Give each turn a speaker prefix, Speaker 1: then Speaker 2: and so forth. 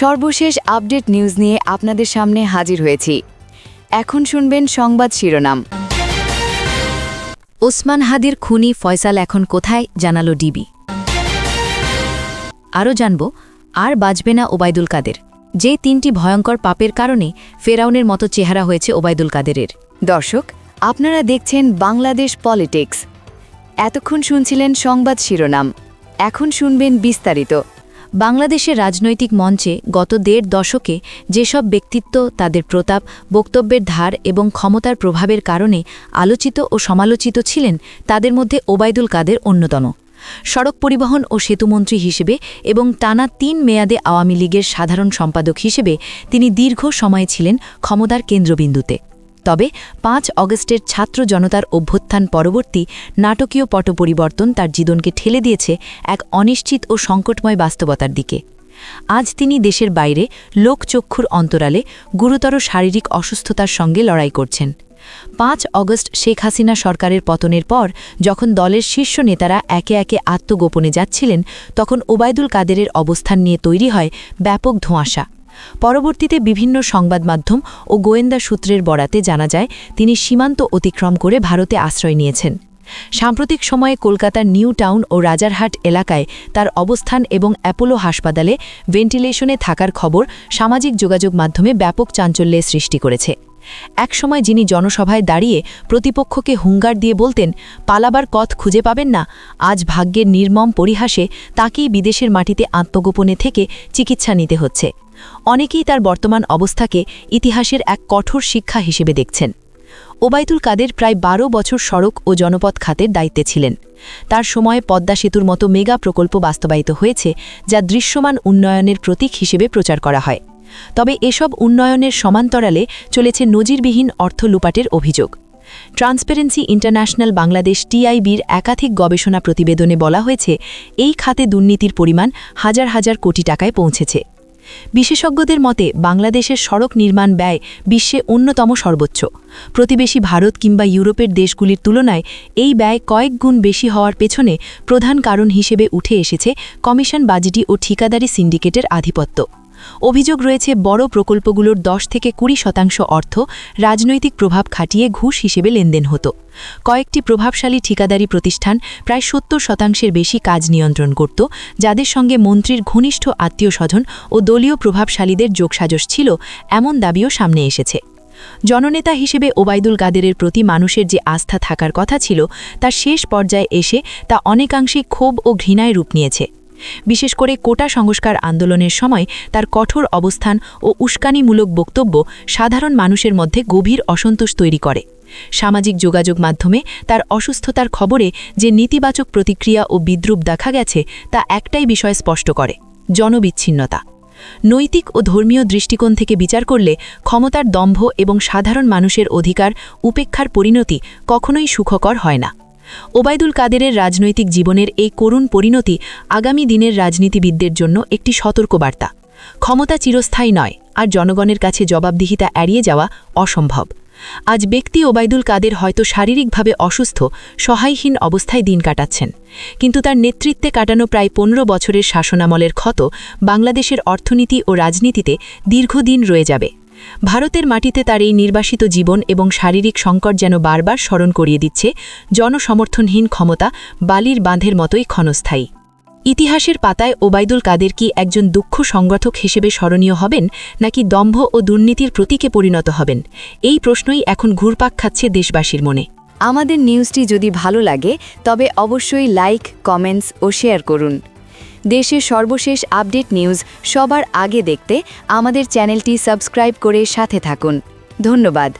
Speaker 1: সর্বশেষ update news নিয়ে আপনাদের সামনে হাজির হয়েছি। এখন শুনবেন সংবাদ শিরোনাম। ওসমান হাদির খুনি ফয়সাল এখন কোথায় জানালো ডিবি। আরও জানব, আর বাজবে না ওবায়দুল কাদের। যে তিনটি ভয়ঙ্কর পাপের কারণে ফেরাউনের মতো চেহারা হয়েছে ওবায়দুল কাদেরের। দর্শক, আপনারা দেখছেন বাংলাদেশ পলিটিক্স। এতক্ষণ শুনছিলেন সংবাদ শিরোনাম। এখন শুনবেন বিস্তারিত। বাংলাদেশের রাজনৈতিক মঞ্চে গত দেড় দশকে যেসব ব্যক্তিত্ব, তাদের প্রতাপ, বক্তব্যের ধার এবং ক্ষমতার প্রভাবের কারণে আলোচিত ও সমালোচিত ছিলেন তাদের মধ্যে ওবায়দুল কাদের অন্যতম। সড়ক পরিবহন ও সেতুমন্ত্রী হিসেবে এবং টানা তিন মেয়াদে আওয়ামী লীগের সাধারণ সম্পাদক হিসেবে তিনি দীর্ঘ সময় ছিলেন ক্ষমতার কেন্দ্রবিন্দুতে। তবে পাঁচ অগস্টের ছাত্র জনতার অভ্যুত্থান পরবর্তী নাটকীয় পট পরিবর্তন তার জীবনকে ঠেলে দিয়েছে এক অনিশ্চিত ও সংকটময় বাস্তবতার দিকে। আজ তিনি দেশের বাইরে লোকচক্ষুর অন্তরালে গুরুতর শারীরিক অসুস্থতার সঙ্গে লড়াই করছেন। পাঁচ অগস্ট শেখ হাসিনা সরকারের পতনের পর যখন দলের শীর্ষ নেতারা একে একে আত্মগোপনে যাচ্ছিলেন, তখন ওবায়দুল কাদেরের অবস্থান নিয়ে তৈরি হয় ব্যাপক ধোঁয়াশা। পরবর্তীতে বিভিন্ন সংবাদ মাধ্যম ও গোয়েন্দা সূত্রের বরাতে জানা যায়, তিনি সীমান্ত অতিক্রম করে ভারতে আশ্রয় নিয়েছেন। সাম্প্রতিক সময়ে কলকাতার নিউ টাউন ও রাজারহাট এলাকায় তার অবস্থান এবং অ্যাপোলো হাসপাতালে ভেন্টিলেশনে থাকার খবর সামাজিক যোগাযোগ মাধ্যমে ব্যাপক চাঞ্চল্যের সৃষ্টি করেছে। একসময় যিনি জনসভায় দাঁড়িয়ে প্রতিপক্ষকে হুঙ্গার দিয়ে বলতেন, পালাবার পথ খুঁজে পাবেন না, আজ ভাগ্যের নির্মম পরিহাসে তাকেই বিদেশের মাটিতে আত্মগোপনে থেকে চিকিৎসা নিতে হচ্ছে। অনেকেই তার বর্তমান অবস্থাকে ইতিহাসের এক কঠোর শিক্ষা হিসেবে দেখছেন। ওবায়দুল কাদের প্রায় বারো বছর সড়ক ও জনপথ খাতের দায়িত্বে ছিলেন। তার সময়ে পদ্মা সেতুর মতো মেগা প্রকল্প বাস্তবায়িত হয়েছে, যা দৃশ্যমান উন্নয়নের প্রতীক হিসেবে প্রচার করা হয়। তবে এসব উন্নয়নের সমান্তরালে চলেছে নজিরবিহীন অর্থ লুপাটের অভিযোগ। ট্রান্সপারেন্সি ইন্টারন্যাশনাল বাংলাদেশ টিআইবির একাধিক গবেষণা প্রতিবেদনে বলা হয়েছে, এই খাতে দুর্নীতির পরিমাণ হাজার হাজার কোটি টাকায় পৌঁছেছে। বিশেষজ্ঞদের মতে, বাংলাদেশের সড়ক নির্মাণ ব্যয় বিশ্বে অন্যতম সর্বোচ্চ। প্রতিবেশী ভারত কিংবা ইউরোপের দেশগুলির তুলনায় এই ব্যয় কয়েক গুণ বেশি হওয়ার পেছনে প্রধান কারণ হিসেবে উঠে এসেছে কমিশন বাজেটি ও ঠিকাদারি সিন্ডিকেটের আধিপত্য। অভিযোগ রয়েছে, বড় প্রকল্পগুলোর দশ থেকে কুড়ি শতাংশ অর্থ রাজনৈতিক প্রভাব খাটিয়ে ঘুষ হিসেবে লেনদেন হতো। কয়েকটি প্রভাবশালী ঠিকাদারি প্রতিষ্ঠান প্রায় সত্তর শতাংশের বেশি কাজ নিয়ন্ত্রণ করত, যাদের সঙ্গে মন্ত্রীর ঘনিষ্ঠ আত্মীয় স্বজন ও দলীয় প্রভাবশালীদের যোগসাজশ ছিল, এমন দাবিও সামনে এসেছে। জননেতা হিসেবে ওবায়দুল কাদেরের প্রতি মানুষের যে আস্থা থাকার কথা ছিল তার শেষ পর্যায়ে এসে তা অনেকাংশেই ক্ষোভ ও ঘৃণায় রূপ নিয়েছে। বিশেষ করে কোটা সংস্কার আন্দোলনের সময় তার কঠোর অবস্থান ও উস্কানিমূলক বক্তব্য সাধারণ মানুষের মধ্যে গভীর অসন্তোষ তৈরি করে। সামাজিক যোগাযোগ মাধ্যমে তার অসুস্থতার খবরে যে নেতিবাচক প্রতিক্রিয়া ও বিদ্রুপ দেখা গেছে, তা একটাই বিষয় স্পষ্ট করে, জনবিচ্ছিন্নতা। নৈতিক ও ধর্মীয় দৃষ্টিকোণ থেকে বিচার করলে ক্ষমতার দম্ভ এবং সাধারণ মানুষের অধিকার উপেক্ষার পরিণতি কখনোই সুখকর হয় না। ওবায়দুল কাদেরের রাজনৈতিক জীবনের এই করুণ পরিণতি আগামী দিনের রাজনীতিবিদদের জন্য একটি সতর্কবার্তা। ক্ষমতা চিরস্থায়ী নয় আর জনগণের কাছে জবাবদিহিতা এড়িয়ে যাওয়া অসম্ভব। আজ ব্যক্তি ওবায়দুল কাদের হয়তো শারীরিকভাবে অসুস্থ, সহায়হীন অবস্থায় দিন কাটাচ্ছেন। কিন্তু তার নেতৃত্বে কাটানো প্রায় পনেরো বছরের শাসনামলের ক্ষত বাংলাদেশের অর্থনীতি ও রাজনীতিতে দীর্ঘদিন রয়ে যাবে। ভারতের মাটিতে তার এই নির্বাসিত জীবন এবং শারীরিক সংকট যেন বারবার স্মরণ করিয়ে দিচ্ছে জনসমর্থনহীন ক্ষমতা বালির বাঁধের মতোই ক্ষণস্থায়ী। ইতিহাসের পাতায় ওবায়দুল কাদের কি একজন দুঃখ সংগঠক হিসেবে স্মরণীয় হবেন, নাকি দম্ভ ও দুর্নীতির প্রতীকে পরিণত হবেন? এই প্রশ্নই এখন ঘুরপাক খাচ্ছে দেশবাসীর মনে। আমাদের নিউজটি যদি ভালো লাগে, তবে অবশ্যই লাইক, কমেন্টস ও শেয়ার করুন। দেশের সর্বশেষ আপডেট নিউজ সবার আগে দেখতে আমাদের চ্যানেলটি সাবস্ক্রাইব করে সাথে থাকুন। ধন্যবাদ।